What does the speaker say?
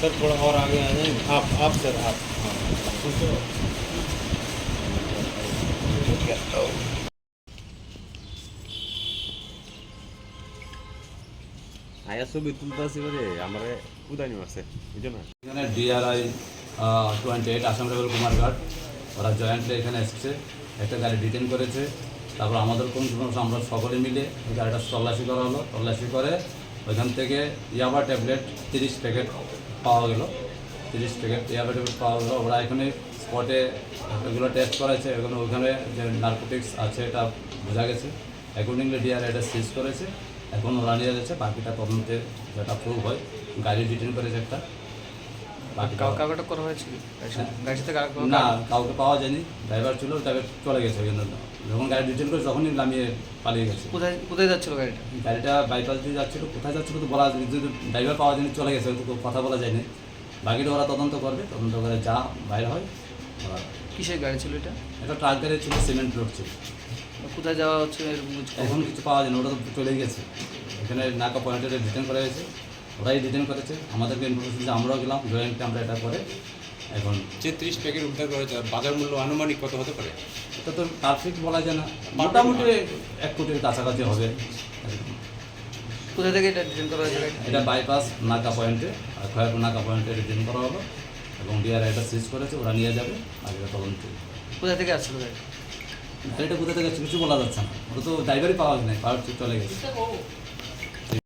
Sir थोड़ा और आगे आ जाए। आप आप सर आप। हाँ আয়া ছবি তুলতেছি বলে আমার উদানি মারছে বুঝছ না? এখানে DRI twenty eight Assam level Kumarghat ওরা জয়েন্টলি এখানে এসেছে, একটা গাড়ি ডিটেন করেছে। তারপর আমাদের কোন আমরা সকলে মিলে গাড়িটা তল্লাশি করা হলো। তল্লাশি করে ওইখান থেকে ইয়াবা ট্যাবলেট তিরিশ প্যাকেট পাওয়া গেল। তিরিশ প্যাকেট ইয়াবা ট্যাবলেট পাওয়া গেলো ওরা এখানে স্পটে এগুলো টেস্ট করেছে এখন ওখানে যে নার্কোটিক্স আছে এটা বোঝা গেছে। অ্যাকর্ডিংলি ডিআর এটা সিজ করেছে। এখন ওরা নিয়ে যাচ্ছে বাকিটা তদন্তে যেটা প্রুভ হয় গাড়ি ডিটেন করেছে একটা। কাউকে করা হয়েছে কাউ- না কাউকে পাওয়া যায়নি। ড্রাইভার ছিল ড্রাইভার চলে গেছে ওখানে যখন গাড়ি ডিটেন করে তখনই নামিয়ে পালিয়ে গেছে। কোথায় কোথায় যাচ্ছিল গাড়িটা? গাড়িটা বাইপাস দিয়ে যাচ্ছিল। কোথায় যাচ্ছিল তো বলা যদি ড্রাইভার পাওয়া যায়নি চলে গেছে। তো কথা বলা যায়নি বাকিটা ওরা তদন্ত করবে তদন্ত করে যা বাইর হয় ওরা কিসের গাড়ি ছিল এটা? একটা ট্রাক গাড়ি ছিল সিমেন্ট রোড ছিল। কোথায় যাওয়া হচ্ছে এরকম কিছু? এখন কিছু পাওয়া যায়নি ওটা তো চলেই গেছে। এখানে নাকা পয়েন্টে ডিটেন করা হয়েছে ওরাই ডিটেন করেছে। আমাদেরকে ইনফরমেশন দিয়েছে আমরাও গেলাম জয়েন্টে আমরা এটা করে এখন যে ত্রিশ প্যাকেট উদ্ধার করেছে বাজার মূল্য আনুমানিক কত হতে পারে? এটা তো পারফেক্ট বলা যায় না। মোটামুটি এক কোটির কাছাকাছি হবে। কোথা থেকে এটা ডিটেন করা হয়েছে? এটা বাইপাস নাকা পয়েন্টে আর খয়াপুর নাকা পয়েন্টে রিটার্ন করা হলো এবং ডিআর এটা সিজ করেছে ওরা নিয়ে যাবে আর এটা তদন্ত কোথা থেকে আসছিল গাড়ি গাড়িটা কোথা থেকে কিছু বলা যাচ্ছে না। ওটা তো ড্রাইভারই পাওয়া যায় না পাওয়ার চলে গেছে।